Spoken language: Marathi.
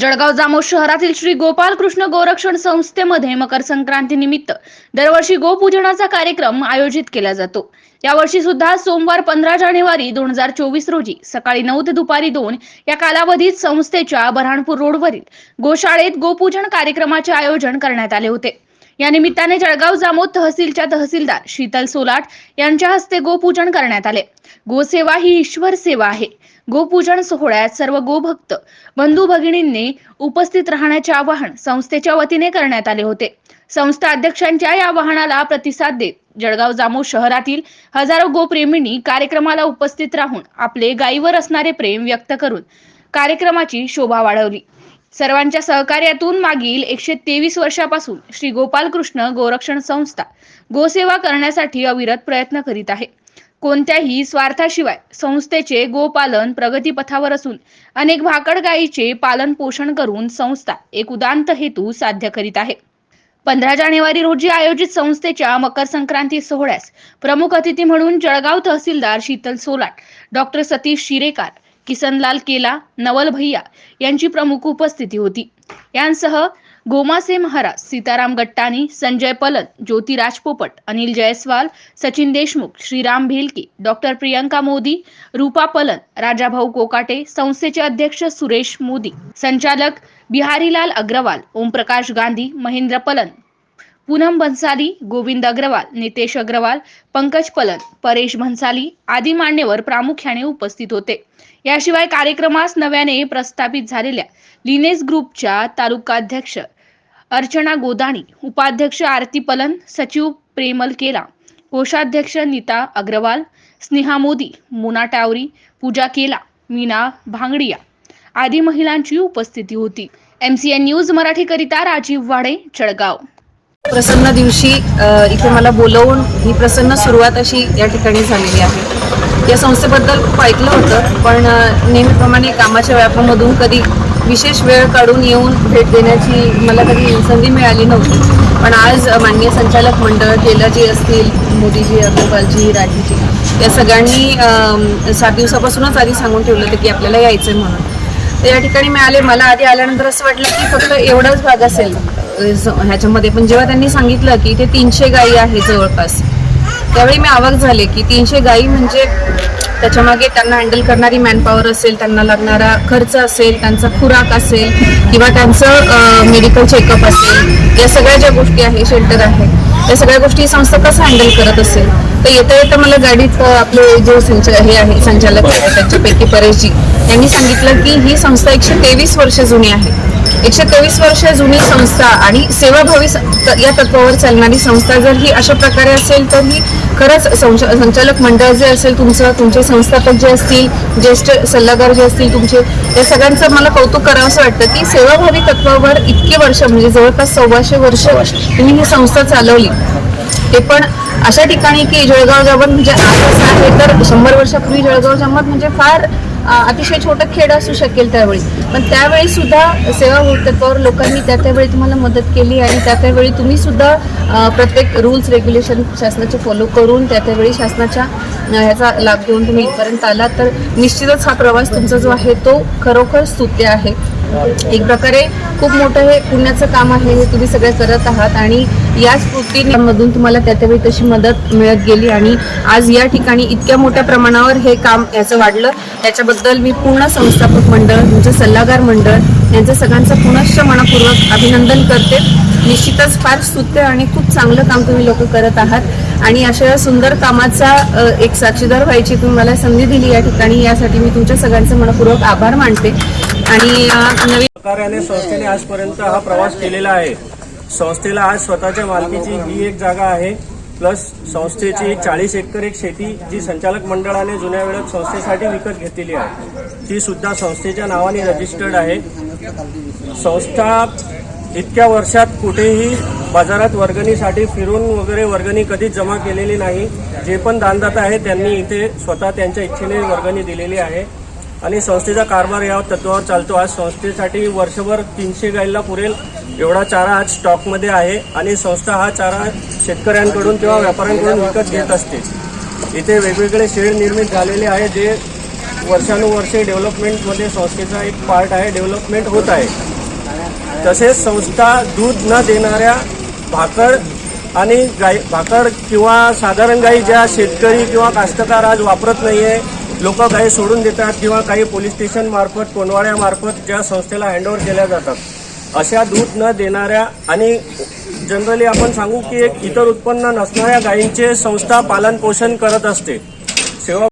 जळगाव जामोद शहरातील श्री गोपाल कृष्ण गोरक्षण संस्थेमध्ये मकर संक्रांती निमित्त दरवर्षी गोपूजनाचा कार्यक्रम आयोजित केला जातो. यावर्षी सुद्धा सोमवार पंधरा जानेवारी दोन हजार चोवीस रोजी सकाळी नऊ ते दुपारी दोन या कालावधीत संस्थेच्या बऱ्हाणपूर रोडवरील गोशाळेत गोपूजन कार्यक्रमाचे आयोजन करण्यात आले होते. या निमित्ताने जळगाव जामोद तहसीलच्या तहसीलदार शीतल सोलाट यांच्या हस्ते गोपूजन करण्यात आले. गोसेवा ही ईश्वर सेवा आहे. गोपूजन सोहळ्यात सर्व गोभक्त बंधू भगिनींनी उपस्थित राहण्याचे आवाहन संस्थेच्या वतीने करण्यात आले होते. संस्था अध्यक्षांच्या या आवाहनाला प्रतिसाद देत जळगाव जामो शहरातील हजारो गोप्रेमींनी कार्यक्रमाला उपस्थित राहून आपले गायीवर असणारे प्रेम व्यक्त करून कार्यक्रमाची शोभा वाढवली. सर्वांच्या सहकार्यातून मागील एकशे तेवीस वर्षापासून श्री गोपालकृष्ण गोरक्षण संस्था गोसेवा करण्यासाठी अविरत प्रयत्न करीत आहे. कोणत्याही स्वार्थाशिवाय संस्थेचे गोपालन प्रगतीपथावर असून अनेक भाकड गायीचे पालन पोषण करून संस्था एक उदांत हेतू साध्य करीत आहे. पंधरा जानेवारी रोजी आयोजित संस्थेच्या मकर संक्रांती सोहळ्यास प्रमुख अतिथी म्हणून जळगाव तहसीलदार शीतल सोलाट डॉक्टर सतीश शिरेकार किसनलाल केला नवल भैया यांची प्रमुख उपस्थिती होती. यांसह गोमासे महाराज सीताराम गट्टानी संजय पलन ज्योतिराज पोपट अनिल जयस्वाल सचिन देशमुख श्रीराम भेलके डॉक्टर प्रियंका मोदी रूपा पलन राजाभाऊ कोकाटे संस्थेचे अध्यक्ष सुरेश मोदी संचालक बिहारीलाल अग्रवाल ओमप्रकाश गांधी महेंद्र पलन पूनम भन्साली गोविंद अग्रवाल नितेश अग्रवाल पंकज पलन परेश भन्साली आदी मान्यवर प्रामुख्याने उपस्थित होते. याशिवाय कार्यक्रमास नव्याने प्रस्थापित झालेल्या लिनेस ग्रुपच्या तालुकाध्यक्ष अर्चना गोदाणी उपाध्यक्ष आरती पलन सचिव प्रेमल केला कोषाध्यक्ष नीता अग्रवाल स्नेहा मोदी मोना टावरी पूजा केला मीना भांगडिया आदी महिलांची उपस्थिती होती. एमसीएन न्यूज मराठीकरिता राजीव वाडे चळगाव प्रसन्न दिवशी इथे मला बोलवून ही प्रसन्न सुरुवात अशी या ठिकाणी झालेली आहे. या संस्थेबद्दल खूप ऐकलं होतं पण नेहमीप्रमाणे कामाच्या व्यापामधून कधी विशेष वेळ काढून येऊन भेट देण्याची मला कधी संधी मिळाली नव्हती. पण आज अ, माननीय संचालक मंडळ केलाजी असतील मोदीजी अग्रवालजी राजीजी या सगळ्यांनी सात दिवसापासूनच आधी सांगून ठेवलं होतं की आपल्याला यायचं आहे म्हणून. तर या ठिकाणी मिळाले मला आधी आल्यानंतर असं वाटलं की फक्त एवढाच भाग असेल. ह्याच्यामध्ये पण जेव्हा त्यांनी सांगितलं की इथे तीनशे गायी आहे जवळपास त्यावेळी मी आवाक झाले की तीनशे गायी म्हणजे त्याच्यामागे त्यांना हँडल करणारी मॅनपॉवर असेल त्यांना लागणारा खर्च असेल त्यांचा खुराक असेल किंवा त्यांचं मेडिकल चेकअप असेल या सगळ्या ज्या गोष्टी आहे शेल्टर आहे या सगळ्या गोष्टी ही संस्था कसं हँडल करत असेल? तर येता येता मला गाडीत आपले जे संच हे आहे संचालक आहे त्यांच्यापैकी परेशजी यांनी सांगितलं की ही संस्था एकशे तेवीस वर्ष जुनी आहे. एकशे तेवीस वर्ष जुनी संस्था आणि सेवाभावी या तत्वावर चालणारी संस्था जर ही अशा प्रकारे असेल तर ही खरंच संच- संचालक मंडळ जे असेल तुमचं तुमचे संस्थापक जे असतील ज्येष्ठ सल्लागार जे असतील तुमचे या सगळ्यांचं मला कौतुक करावं असं वाटतं की सेवाभावी तत्वावर इतके वर्ष म्हणजे जवळपास सव्वाशे वर्ष तुम्ही ही संस्था चालवली. ते पण अशा ठिकाणी की जळगाव जामत म्हणजे आज असं आहे तर शंभर वर्षापूर्वी जळगाव जामत म्हणजे फार अतिशय छोटं खेड असू शकेल त्यावेळी. पण त्यावेळी सुद्धा सेवा तत्वावर लोकांनी त्या त्यावेळी तुम्हाला मदत केली आणि त्या त्यावेळी तुम्ही सुद्धा प्रत्येक रूल्स रेग्युलेशन शासनाचे फॉलो करून त्या त्यावेळी शासनाच्या ह्याचा लाभ घेऊन तुम्ही इथपर्यंत आलात. तर निश्चितच हा प्रवास तुमचा जो आहे तो खरोखर स्तुत्य आहे. एक प्रकारे खूप मोठं हे पुण्याचं काम आहे हे तुम्ही सगळे करत आहात आणि याच स्फूर्तीमधून तुम्हाला त्या त्यावेळी तशी मदत मिळत गेली आणि आज या ठिकाणी इतक्या मोठ्या प्रमाणावर हे काम याचं वाढलं. याच्याबद्दल मी पूर्ण संस्थापक मंडळ तुमचं सल्लागार मंडळ यांचं सगळ्यांचं पुनश्च मनापूर्वक अभिनंदन करते. निश्चितच फार स्तुत्य आणि खूप चांगलं काम तुम्ही लोक करत आहात. आणि अशा सुंदर कामाचा एक साक्षीदार व्हायची तुम्ही मला संधी दिली या ठिकाणी यासाठी मी तुमच्या सगळ्यांचे मनपूर्वक आभार मानते. आणि नवीन सहकार्याने संस्थेने आजपर्यंत हा प्रवास केलेला आहे. संस्थेला आज स्वतःच्या मालकीची ही एक जागा आहे. प्लस संस्थेची चाळीस एकर एक शेती जी संचालक मंडळाने जुन्या वेळात संस्थेसाठी विकत घेतलेली आहे. ती सुद्धा संस्थेच्या नावाने रजिस्टर्ड आहे. संस्था इतक्या वर्षात कुठेही बाजारात वर्गणीसाठी फिरून वगैरे वर्गणी कधीच जमा केलेली नाही. जे पण दानदाता आहे त्यांनी इथे स्वतः त्यांच्या इच्छेने वर्गणी दिलेली आहे. आणि संस्थेचा कारभार या तत्वावर चालतो. आज संस्थेसाठी वर्षभर तीनशे गाईला पुरेल एवढा चारा आज स्टॉकमध्ये आहे आणि संस्था हा चारा शेतकऱ्यांकडून किंवा व्यापाऱ्यांकडून विकत घेत असते. इथे वेगवेगळे शेड निर्मित झालेले आहे जे वर्षानुवर्षे डेव्हलपमेंटमध्ये संस्थेचा एक पार्ट आहे डेव्हलपमेंट होत आहे. तसेच संस्था दूध न देणाऱ्या भाकड आणि गाई भाकड किंवा साधारण गाई ज्या शेतकरी किंवा कास्तकार आज वापरत नाही आहे लोक गाई सोडून देतात किंवा काही पोलीस स्टेशन मार्फत ज्या संस्थेला हँडओव्हर केल्या जातात. अशा दूध न देणाऱ्या आणि जनरली आपण सांगू की एक इतर उत्पन्न नसणाऱ्या गायींचे संस्था पालन पोषण करत असते. सेवा